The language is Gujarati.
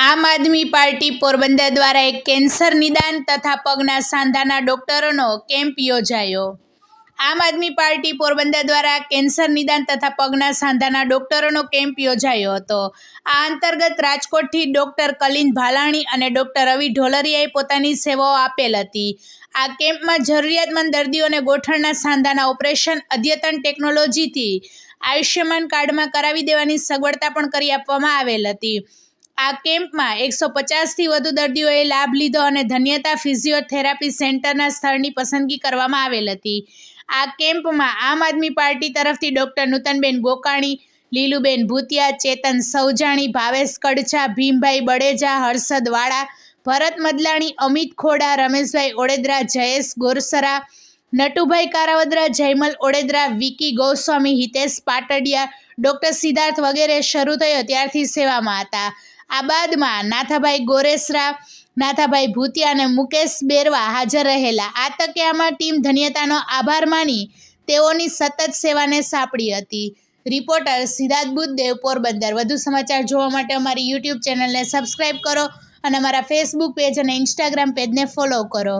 આમ આદમી પાર્ટી પોરબંદર દ્વારા એક કેન્સર નિદાન તથા પગના સાંધાના ડોક્ટરોનો કેમ્પ યોજાયો. આમ આદમી પાર્ટી પોરબંદર દ્વારા કેન્સર નિદાન તથા પગના સાંધાના ડોક્ટરોનો કેમ્પ યોજાયો હતો. આ અંતર્ગત રાજકોટથી ડોક્ટર કલિન ભાલાણી અને ડોક્ટર રવિ ઢોલરિયાએ પોતાની સેવાઓ આપેલ હતી. આ કેમ્પમાં જરૂરિયાતમંદ દર્દીઓને ગોઠણના સાંધાના ઓપરેશન, અદ્યતન ટેકનોલોજીથી આયુષ્યમાન કાર્ડમાં કરાવી દેવાની સગવડતા પણ કરી આપવામાં આવેલ હતી. આ કેમ્પમાં એકસો પચાસથી વધુ દર્દીઓએ લાભ લીધો અને ધન્યતા ફિઝિયોથેરાપી સેન્ટરના સ્થળની પસંદગી કરવામાં આવેલ હતી. આ કેમ્પમાં આમ આદમી પાર્ટી તરફથી ડૉક્ટર નૂતનબેન ગોકાણી, લીલુબેન ભૂતિયા, ચેતન સૌજાણી, ભાવેશ કડછા, ભીમભાઈ બળેજા હર્ષદ વાળા, ભરત મદલાણી, અમિત ખોડા, રમેશભાઈ ઓડેદરા, જયેશ ગોરસરા, નટુભાઈ કારાવદરા, જયમલ ઓડેદરા વિકી ગોસ્વામી, હિતેશ પાટડિયા ડૉક્ટર સિદ્ધાર્થ વગેરે શરૂ થયો ત્યારથી સેવામાં હતા. આ બાદમાં નાથાભાઈ ગોરેસરા, નાથાભાઈ ભૂતિયા અને મુકેશ બેરવા હાજર રહેલા. આ તકે આમાં ટીમ ધન્યતાનો આભાર માની તેઓની સતત સેવાને સાંપડી હતી. રિપોર્ટર સિદ્ધાર્થ બુદ્ધદેવ, પોરબંદર. વધુ સમાચાર જોવા માટે અમારી યુટ્યુબ ચેનલને સબસ્ક્રાઈબ કરો અને અમારા ફેસબુક પેજ અને ઇન્સ્ટાગ્રામ પેજને ફોલો કરો.